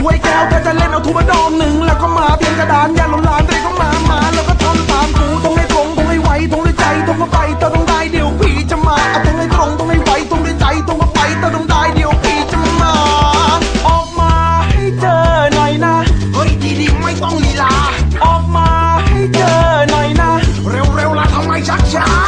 ด้วยแก้วก็จะเล่นเอาทุบดอมหนึ่งแล้วก็มาเตียงกระดานยันลมลานเรียกเมามาแล้วก็ทำตามกูต้องให้ตรงต้องให้ไวต้องด้วยใจต้องมาไปเธอต้องได้เดี๋ยวพี่จะมาเอาต้องให้ตรงต้องให้ไวต้องด้วยใจต้องมาไปเธอต้องได้เดี๋ยวพี่จะมา ออกมาให้เจอหน่อยนะเฮ้ยดีดีไม่ต้องลีลาออกมาให้เจอหน่อยนะ เร็วเร็วล่ะทำไมชักช้า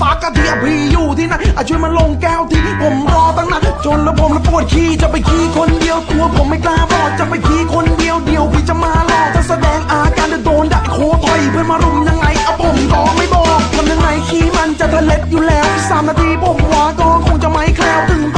ฝากระเทียมพี่อยู่ที่ไหนอาช่วยมาลงแก้วทีผมรอตั้งนานจนแล้วผมแล้วปวดขี้จะไปขี้คนเดียวตัวผมไม่กล้าบอกจะไปขี้คนเดียวเดียวพี่จะมาหลอกจะแสดงอาการจะโดนด่าโคต่อยเพื่อนมารุมยังไงเอาผมก็ไม่บอกทำยังไงขี้มันจะทะเล็ดอยู่แล้วสามนาทีผมว่าก็คงจะไม่แคล้วถึง